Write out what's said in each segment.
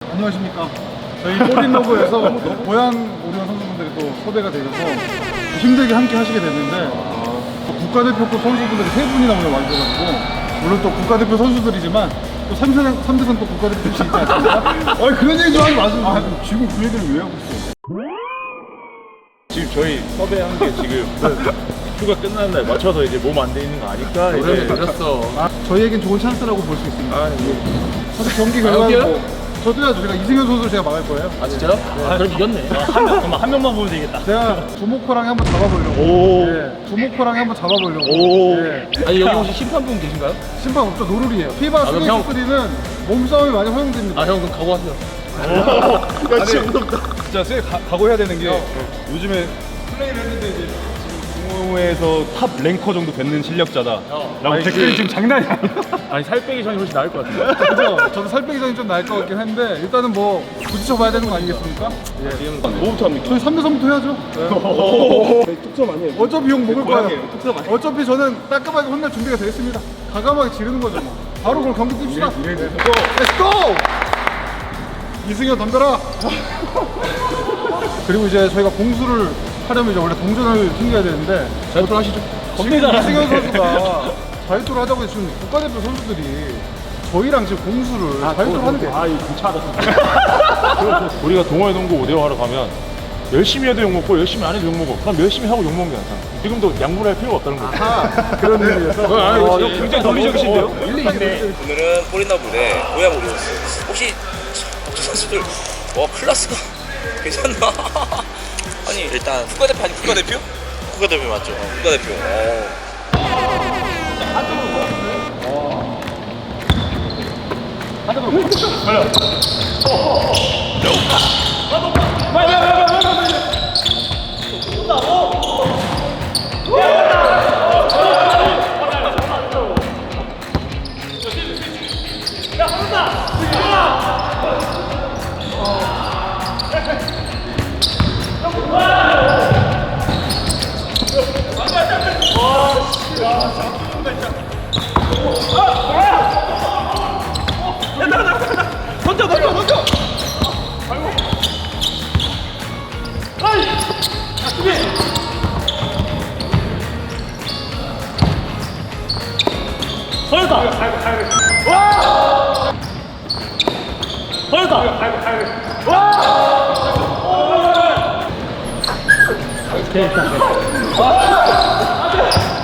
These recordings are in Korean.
안녕하십니까. 저희 꼬린로그에서 고양 오리온 선수분들이 또 섭외가 되셔서 힘들게 함께 하시게 됐는데 국가대표급 선수분들이 세 분이나 오늘 와주셔가지고 물론 또 국가대표 선수들이지만 또 3세상, 3대선 또 국가대표 출신 있지 않습니까? 어 그런 얘기 좀 하지 마세요. 아, 지금 그 얘기를 왜 하고 있어? 지금 저희 섭외한 게 지금 휴가 끝나는 날 맞춰서 이제 몸 안 돼 있는 거 아니까 이제 늦었어. 아, 저희에겐 좋은 찬스라고 볼 수 있습니다. 아, 이제 사실 경기 아, 결과는 여기요? 뭐 저도 해야죠. 제가 이승현 선수를 제가 막을 거예요. 아 진짜요? 아, 그럼 이겼네. 한 명, 그럼 한 명만 보면 되겠다. 제가 조모코랑 한번 잡아보려고. 오. 예, 조모코랑 한번 잡아보려고. 오. 예. 아니 여기 혹시 심판분 계신가요? 심판 없죠 노룰이에요. 피바 아, 그럼 형- 스리스리는 몸싸움이 많이 허용됩니다. 아형 그럼 각오하세요. 야 진짜 무섭다. 진짜 쎄 가, 각오해야 되는 게 요즘에 플레이를 했는데 이제 지금 동호회에서 탑 랭커 정도 되는 실력자다. 라고 댓글이 지금 장난이 아니야. 아니 살 빼기 전이 훨씬 나을 것 같은데. 그죠? 저도 살 빼기 전이 좀 나을 것 같긴 한데 일단은 뭐 부딪혀 봐야 되는 거 아니겠습니까? 뭐부터 합니까? 저희 3대 3부터 해야죠. 특점 아니에요? 어차피 욕 먹을 거예요. 특점 아니에요? 어차피 저는 따끔하게 혼낼 준비가 되어 있습니다. 과감하게 지르는 거죠 뭐. 바로 그럼 경기 뜁시다. Let's go! 이승현 덤벼라. 그리고 이제 저희가 공수를 하려면 이제 원래 동전을 챙겨야 되는데 자유투 하시죠. 지금 이승현 선수가 자유투를 하자고 해서 지금 국가대표 선수들이 저희랑 지금 공수를 자유투를 하는 게아 이거 괜찮아. 우리가 동호회 농구 5대5 하러 가면 열심히 해도 욕먹고 열심히 안 해도 욕먹어. 그럼 열심히 하고 욕먹는 게 낫잖아. 지금도 양보를 할 필요가 없다는 거지. 아, 그런 의미에서 아, 어, 이거 굉장히 논리적이신데요? 오늘은 꼬리나무 대 고양 오리오스 혹시 저 선수들 와 클라스가 괜찮나? 아니 일단 국가대표 아니 국가대표? 국가대표 맞죠? 어, 국가대표 어. 됐다. 됐다.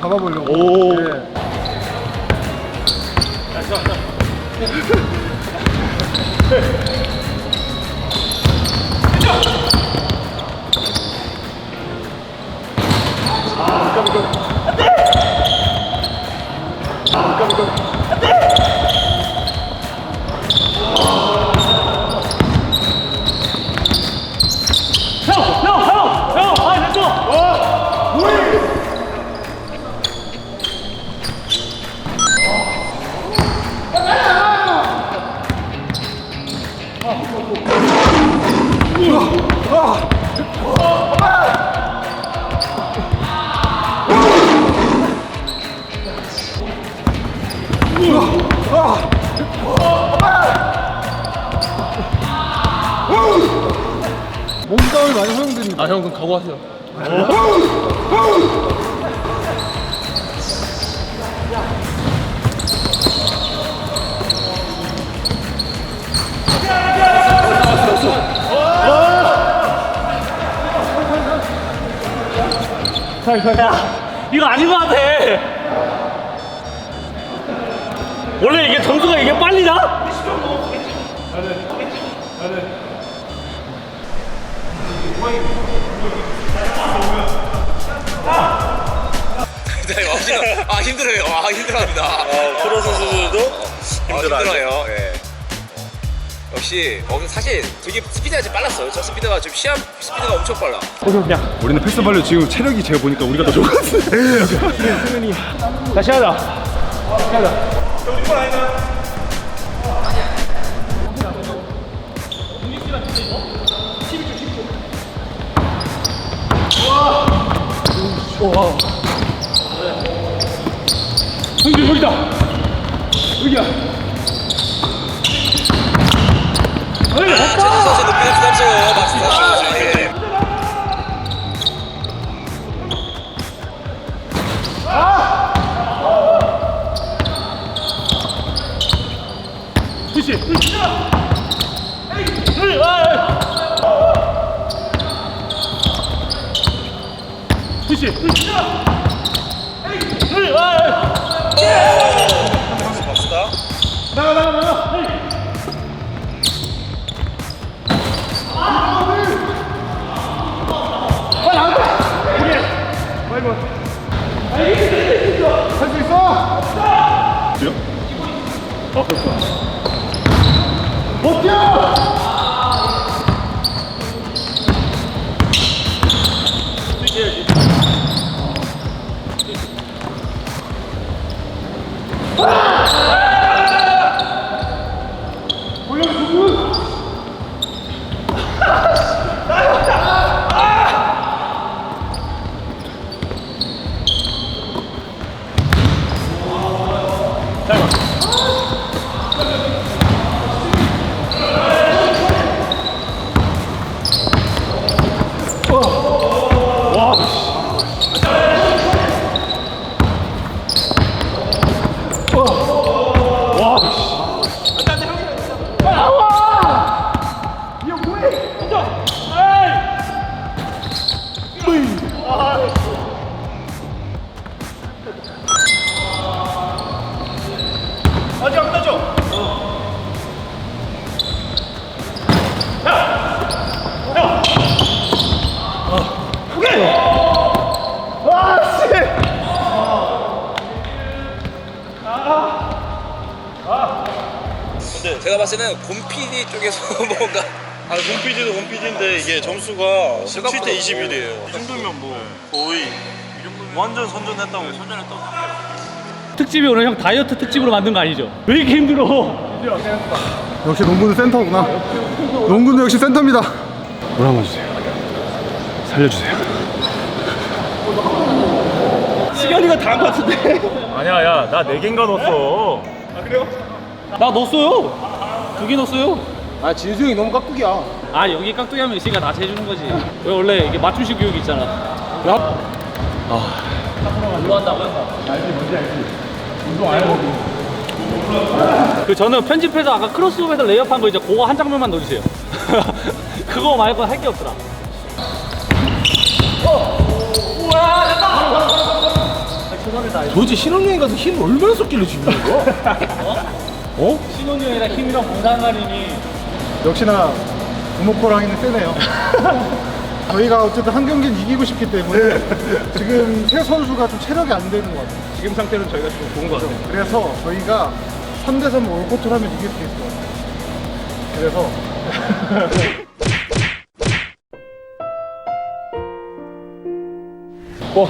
잡아보려고. 오. 예. 몸싸움이 많이 허용됩니다. 아 형 그럼 각오하세요. 야, 이거 아닌 것 같아. 원래 이게 점수가 이게 빨리 나? 네, 어, 힘들어. 아 힘들어요. 아 힘들어합니다. 프로 선수들도 힘들어요. 예. 역시 어, 사실 되게 스피드가 좀 빨랐어요. 저 스피드가 좀 시합 스피드가 엄청 빨라. 우리는 패스 발로 지금 체력이 제가 보니까 우리가 더 좋은 것 같아. 다시 하자. 형님 여기다. 여기야. 높이 박수다. 할 수 있어. 제가 봤을 때는 곰피디 쪽에서 뭔가 아, 홈피디도 홈피디인데 이게 점수가 17대 21이에요. 이 정도면 뭐 거의 완전 선전했다고 선전했다고. 특집이 오늘 형 다이어트 특집으로 만든 거 아니죠? 왜 이렇게 힘들어? 역시 농구는 센터구나. 농구는 역시 센터입니다. 물 한 번 주세요. 살려주세요. 시간이가 다한 것 같은데. 아니야, 야, 나네 개인가 넣었어. 나 넣었어요. 두 개 넣었어요. 아 진수 형이 너무 깍두기야. 아 여기 깍두기 하면 있으니까 다 재주는 거지. 왜 원래 이게 맞춤식 교육이 있잖아. 야. 아. 운동한다고요? 알지 뭔지 알지. 운동 안 해보고. 그 저는 편집해서 아까 크로스오버에서 레이업한 거 이제 그거 한 장면만 넣어주세요. 그거 말고 할 게 없더라. 도대체 신혼여행 가서 힘 얼마나 쏟길래 지금 이거? 신혼여행이랑 힘이랑 무상관이니 역시나 구모코랑이는 세네요. 저희가 어쨌든 한 경기는 이기고 싶기 때문에 지금 세 선수가 좀 체력이 안 되는 것 같아요. 지금 상태는 저희가 좀 좋은 것 같아요. 그래서 저희가 3대3 올코트를 하면 이길 수 있을 것 같아요. 그래서 와